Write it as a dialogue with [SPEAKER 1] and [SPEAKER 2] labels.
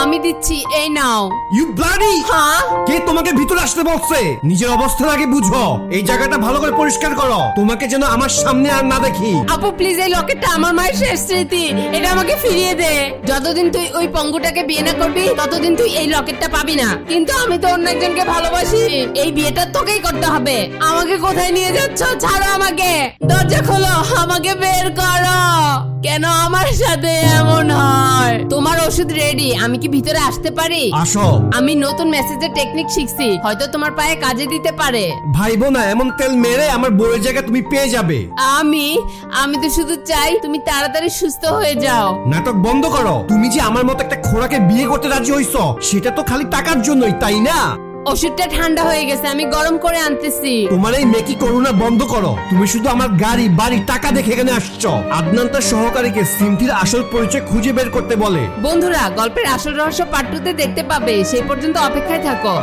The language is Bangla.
[SPEAKER 1] আমি দিচ্ছি এই নাও।
[SPEAKER 2] ইউ ব্লাডি
[SPEAKER 1] হ্যাঁ?
[SPEAKER 2] কে তোমাকে ভিতরে আসতে বলছে। নিজের অবস্থান আগে বুঝো। এই জায়গাটা ভালো করে পরিষ্কার করো। তোমাকে যেন আমার সামনে আর না দেখি।
[SPEAKER 1] আপু প্লিজ এই লকেটটা আমার মায়ের শেষ স্মৃতি। এটা আমাকে ফিরিয়ে দে। যতদিন তুই ওই পঙ্গুটাকে বিয়ে না করবি ততদিন তুই এই লকেটটা পাবি না। কিন্তু আমি তো অন্য একজনকে ভালোবাসি। এই বিয়েটা তোকেই করতে হবে। আমাকে কোথায় নিয়ে যাচ্ছ? ছাড়ো আমাকে। দরজা খোলো। আমাকে বের করো। কেন আমার সাথে এমন হয়? তোমার ওষুধ রেডি আমি কি ভিতরে আসতে পারি?
[SPEAKER 2] আসো।
[SPEAKER 1] আমি নতুন মেসেজের টেকনিক শিখছি হয়তো তোমার পায়ে কাজে দিতে পারে।
[SPEAKER 2] ভাইবো না এমন তেল মেরে আমার বউয়ের জায়গা তুমি পেয়ে যাবে।
[SPEAKER 1] আমি আমি তো শুধু চাই তুমি তাড়াতাড়ি সুস্থ হয়ে যাও।
[SPEAKER 2] নাটক বন্ধ করো। তুমি যে আমার মতো একটা খোরাকে বিয়ে করতে রাজি হইছো সেটা তো খালি টাকার জন্যই তাই না?
[SPEAKER 1] ওষুধটা ঠান্ডা হয়ে গেছে আমি গরম করে আনতেছি।
[SPEAKER 2] তোমার এই মেকি করুণা বন্ধ করো। তুমি শুধু আমার গাড়ি বাড়ি টাকা দেখে এখানে আসছো। আদনান তার সহকারীকে সিমটির আসল পরিচয় খুঁজে বের করতে বলে।
[SPEAKER 1] বন্ধুরা গল্পের আসল রহস্য পার্ট টুতে দেখতে পাবে সেই পর্যন্ত অপেক্ষায় থাকো।